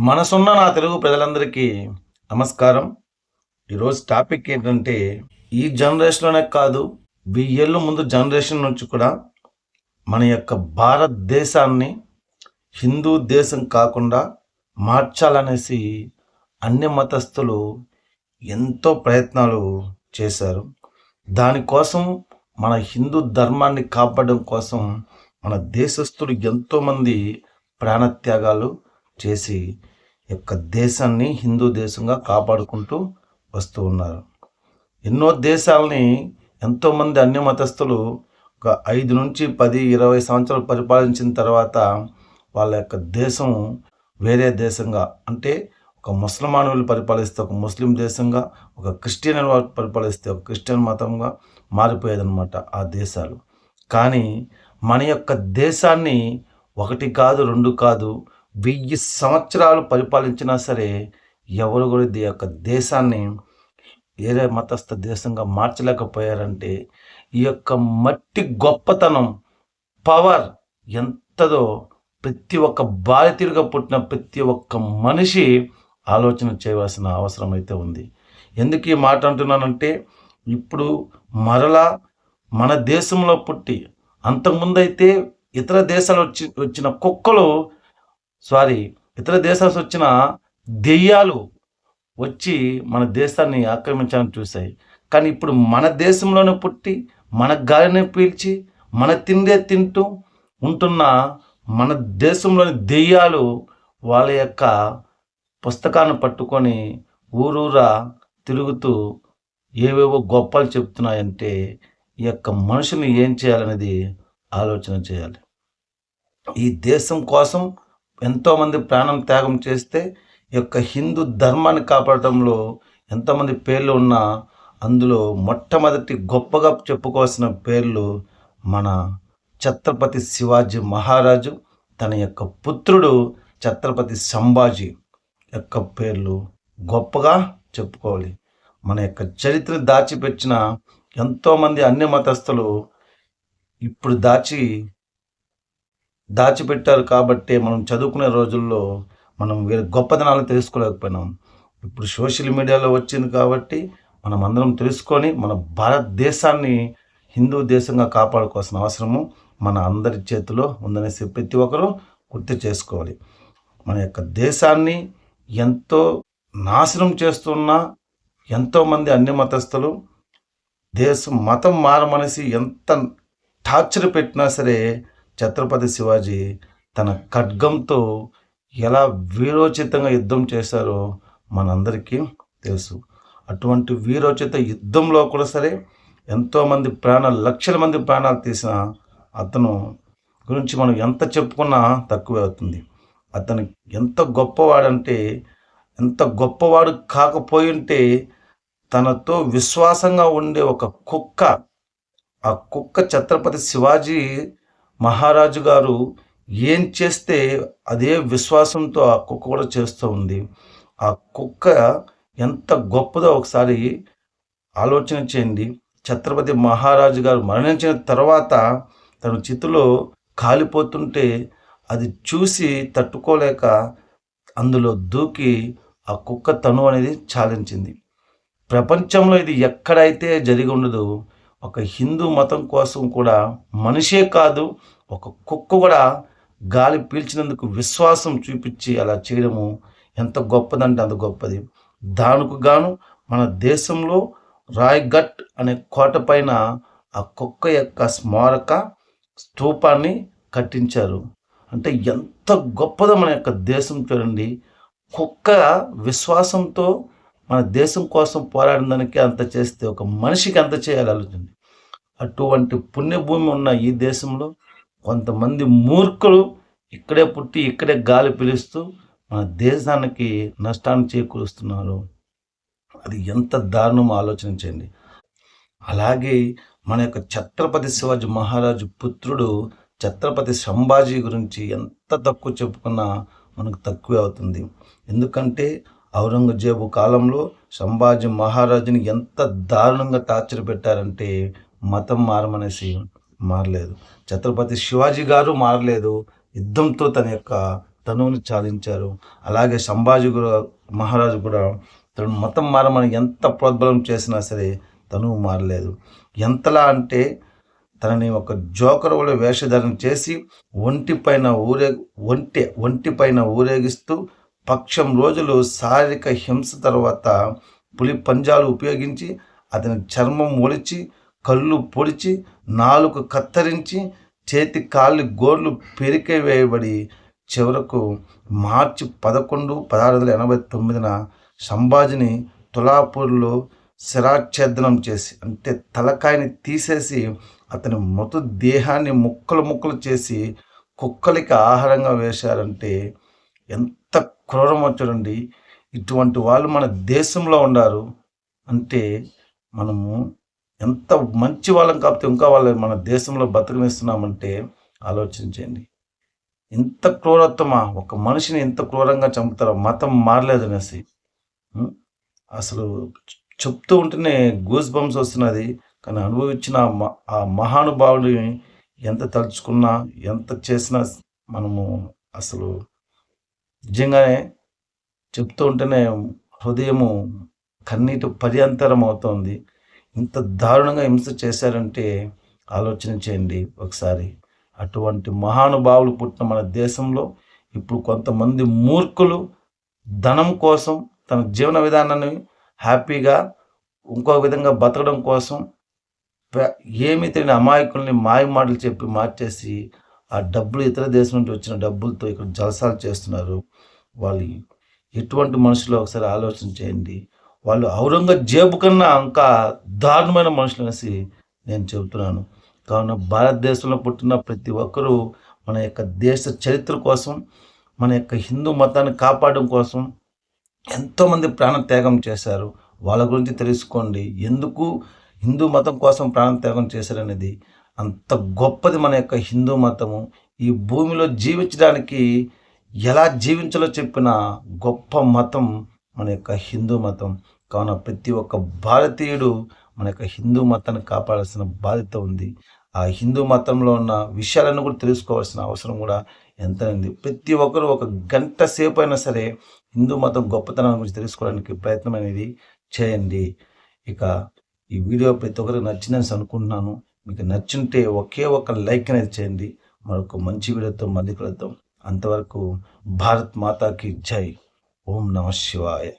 మనసున్న నా తెలుగు ప్రజలందరికీ నమస్కారం. ఈరోజు టాపిక్ ఏంటంటే ఈ జనరేషన్లోనే కాదు వెయ్యేళ్ళు ముందు జనరేషన్ నుంచి కూడా మన యొక్క భారతదేశాన్ని హిందూ దేశం కాకుండా మార్చాలనేసి అన్ని మతస్థులు ఎంతో ప్రయత్నాలు చేశారు. దానికోసం మన హిందూ ధర్మాన్ని కాపాడడం కోసం మన దేశస్థులు ఎంతోమంది ప్రాణత్యాగాలు చేసి యొక్క దేశాన్ని హిందూ దేశంగా కాపాడుకుంటూ వస్తూ ఉన్నారు. ఎన్నో దేశాలని ఎంతోమంది అన్య మతస్థులు ఒక ఐదు నుంచి పది ఇరవై సంవత్సరాలు పరిపాలించిన తర్వాత వాళ్ళ యొక్క దేశం వేరే దేశంగా అంటే ఒక ముసల్మానులు పరిపాలిస్తే ఒక ముస్లిం దేశంగా ఒక క్రిస్టియన్ వాళ్ళు పరిపాలిస్తే ఒక క్రిస్టియన్ మతంగా మారిపోయేదన్నమాట ఆ దేశాలు. కానీ మన యొక్క దేశాన్ని ఒకటి కాదు రెండు కాదు వెయ్యి సంవత్సరాలు పరిపాలించినా సరే ఎవరు కూడా ఈ యొక్క దేశాన్ని వేరే మతస్థ దేశంగా మార్చలేకపోయారంటే ఈ యొక్క మట్టి గొప్పతనం పవర్ ఎంతదో ప్రతి ఒక్క భారతీయుడిగా పుట్టిన ప్రతి ఒక్క మనిషి ఆలోచన చేయవలసిన అవసరం అయితే ఉంది. ఎందుకు ఈ మాట అంటున్నానంటే ఇప్పుడు మరలా మన దేశంలో పుట్టి అంతకుముందైతే ఇతర దేశాలు వచ్చి వచ్చిన కుక్కలు సారీ ఇతర దేశాల నుంచి వచ్చిన దెయ్యాలు వచ్చి మన దేశాన్ని ఆక్రమించాలని చూశాయి. కానీ ఇప్పుడు మన దేశంలోనే పుట్టి మన గాలిని పీల్చి మన తిండే తింటూ ఉంటున్న మన దేశంలోని దెయ్యాలు వాళ్ళ యొక్క పుస్తకాన్ని పట్టుకొని ఊరూరా తిరుగుతూ ఏవేవో గొప్పలు చెప్తున్నాయంటే ఈ యొక్క మనుషుల్ని ఏం చేయాలనేది ఆలోచన చేయాలి. ఈ దేశం కోసం ఎంతోమంది ప్రాణం త్యాగం చేస్తే ఈ యొక్క హిందూ ధర్మాన్ని కాపాడటంలో ఎంతమంది పేర్లు ఉన్నా అందులో మొట్టమొదటి గొప్పగా చెప్పుకోవాల్సిన పేర్లు మన ఛత్రపతి శివాజీ మహారాజు తన యొక్క పుత్రుడు ఛత్రపతి సంభాజీ యొక్క పేర్లు గొప్పగా చెప్పుకోవాలి. మన యొక్క చరిత్ర దాచిపెట్టిన ఎంతోమంది అన్ని మతస్థులు ఇప్పుడు దాచి దాచిపెట్టారు కాబట్టే మనం చదువుకునే రోజుల్లో మనం వీరి గొప్పదనాలు తెలుసుకోలేకపోయినాం. ఇప్పుడు సోషల్ మీడియాలో వచ్చింది కాబట్టి మనం అందరం తెలుసుకొని మన భారతదేశాన్ని హిందూ దేశంగా కాపాడుకోవాల్సిన అవసరము మన అందరి చేతిలో ఉందనేసి ప్రతి ఒక్కరూ గుర్తు చేసుకోవాలి. మన యొక్క దేశాన్ని ఎంతో నాశనం చేస్తున్న ఎంతోమంది అన్ని మతస్థులు దేశం మతం మారమనేసి ఎంత టార్చర్ పెట్టినా సరే ఛత్రపతి శివాజీ తన ఖడ్గంతో ఎలా వీరోచితంగా యుద్ధం చేశారో మనందరికీ తెలుసు. అటువంటి వీరోచిత యుద్ధంలో కూడా సరే ఎంతోమంది ప్రాణాలు లక్షల మంది ప్రాణాలు తీసిన అతను గురించి మనం ఎంత చెప్పుకున్నా తక్కువే అవుతుంది. అతను ఎంత గొప్పవాడంటే ఎంత గొప్పవాడు కాకపోయి ఉంటే తనతో విశ్వాసంగా ఉండే ఒక కుక్క ఆ కుక్క ఛత్రపతి శివాజీ మహారాజు గారు ఏం చేస్తే అదే విశ్వాసంతో ఆ కుక్క కూడా చేస్తూ ఉంది. ఆ కుక్క ఎంత గొప్పదో ఒకసారి ఆలోచన చేయండి. ఛత్రపతి మహారాజు గారు మరణించిన తర్వాత తన చితిలో కాలిపోతుంటే అది చూసి తట్టుకోలేక అందులో దూకి ఆ కుక్క తను అనేది చాలించింది ప్రపంచంలో ఇది ఎక్కడైతే జరిగి ఉండదు ఒక హిందూ మతం కోసం కూడా మనిషే కాదు ఒక కుక్క కూడా గాలి పీల్చినందుకు విశ్వాసం చూపించి అలా చేయడము ఎంత గొప్పదంటే అంత గొప్పది. దానికి గాను మన దేశంలో రాయ్గట్ అనే కోట పైన ఆ కుక్క యొక్క స్మారక స్తూపాన్ని కట్టించారు. అంటే ఎంత గొప్పదో మన యొక్క దేశం చూడండి. కుక్క విశ్వాసంతో మన దేశం కోసం పోరాడిన దానికి అంత చేస్తే ఒక మనిషికి అంత చేయాలి ఆలోచన? అటువంటి పుణ్యభూమి ఉన్న ఈ దేశంలో కొంతమంది మూర్ఖులు ఇక్కడే పుట్టి ఇక్కడే గాలి పీలుస్తూ మన దేశానికి నష్టాన్ని చేకూరుస్తున్నారు. అది ఎంత దారుణం ఆలోచించండి. అలాగే మన యొక్క ఛత్రపతి శివాజీ మహారాజు పుత్రుడు ఛత్రపతి సంభాజీ గురించి ఎంత తక్కువ చెప్పుకున్నా మనకు తక్కువే అవుతుంది. ఎందుకంటే ఔరంగజేబు కాలంలో సంభాజీ మహారాజుని ఎంత దారుణంగా టార్చర్ పెట్టారంటే మతం మారమనేసి మారలేదు. ఛత్రపతి శివాజీ గారు మారలేదు. యుద్ధంతో తన యొక్క తనువుని చాలించారు. అలాగే సంభాజీ కూడా మహారాజు కూడా తను మతం మారమని ఎంత ప్రోద్బలం చేసినా సరే తనువు మారలేదు. ఎంతలా అంటే తనని ఒక జోకర్ వల్ల వేషధారణ చేసి ఒంటి పైన ఊరే ఒంటి ఒంటి పైన ఊరేగిస్తూ పక్షం రోజులు శారీరక హింస తర్వాత పులి పంజాలు ఉపయోగించి అతని చర్మం ఒలిచి కళ్ళు పొడిచి నాలుగు కత్తరించి చేతి కాళ్ళు గోర్లు పెరికే వేయబడి చివరకు మార్చి పదకొండు పదహారు వందల ఎనభై తొమ్మిదిన సంభాజిని తులాపూర్లో శిరాచ్ఛేదనం చేసి అంటే తలకాయని తీసేసి అతని మృతదేహాన్ని ముక్కలు ముక్కలు చేసి కుక్కలకి ఆహారంగా వేశారంటే ఎంత క్రూరమో చూడండి. ఇటువంటి వాళ్ళు మన దేశంలో ఉన్నారు అంటే మనము ఎంత మంచి వాళ్ళం కాకపోతే ఇంకా వాళ్ళు మన దేశంలో బతకనిస్తున్నామంటే ఆలోచించండి. ఇంత క్రూరత్వమా? ఒక మనిషిని ఎంత క్రూరంగా చంపుతారో మతం మారలేదనేసి అసలు చెప్తూ ఉంటేనే గూస్ బంప్స్ వస్తున్నది. కానీ అనుభవించిన ఆ మ- ఆ మహానుభావుడిని ఎంత తలుచుకున్నా ఎంత చేసినా మనము అసలు నిజంగానే చెప్తూ ఉంటేనే హృదయము కన్నీటి పర్యంతరం అవుతోంది. ఇంత దారుణంగా హింస చేశారంటే ఆలోచన చేయండి ఒకసారి. అటువంటి మహానుభావులు పుట్టిన మన దేశంలో ఇప్పుడు కొంతమంది మూర్ఖులు ధనం కోసం తన జీవన విధానాన్ని హ్యాపీగా ఇంకో విధంగా బతకడం కోసం ఏమీ తెలియని అమాయకుల్ని మాయ మాటలు చెప్పి మార్చేసి ఆ డబ్బులు ఇతర దేశం నుండి వచ్చిన డబ్బులతో ఇక్కడ జలసాలు చేస్తున్నారు. వాళ్ళు ఎటువంటి మనుషులు ఒకసారి ఆలోచన చేయండి. వాళ్ళు ఔరంగజేబు కన్నా ఇంకా దారుణమైన మనుషులు అనేసి నేను చెబుతున్నాను. కావున భారతదేశంలో పుట్టిన ప్రతి ఒక్కరూ మన యొక్క దేశ చరిత్ర కోసం మన యొక్క హిందూ మతాన్ని కాపాడడం కోసం ఎంతోమంది ప్రాణత్యాగం చేశారు. వాళ్ళ గురించి తెలుసుకోండి. ఎందుకు హిందూ మతం కోసం ప్రాణత్యాగం చేశారనేది అంత గొప్పది మన యొక్క హిందూ మతము. ఈ భూమిలో జీవించడానికి ఎలా జీవించాలో చెప్పిన గొప్ప మతం మన యొక్క హిందూ మతం. కావున ప్రతి ఒక్క భారతీయుడు మన యొక్క హిందూ మతాన్ని కాపాడాల్సిన బాధ్యత ఉంది. ఆ హిందూ మతంలో ఉన్న విషయాలను కూడా తెలుసుకోవాల్సిన అవసరం కూడా ఎంత ఉంది. ప్రతి ఒక్కరు ఒక గంట సేపు అయినా సరే హిందూ మతం గొప్పతనం గురించి తెలుసుకోవడానికి ప్రయత్నం అనేది చేయండి. ఇక ఈ వీడియో ప్రతి ఒక్కరికి నచ్చిందని అనుకుంటున్నాను. మీకు నచ్చుంటే ఒకే ఒక లైక్ అనేది చేయండి. మరొక మంచి వీడియోతో మళ్ళీ కలుద్దాం. అంతవరకు భారత్ మాతాకి జై. ఓం నమ శివాయ.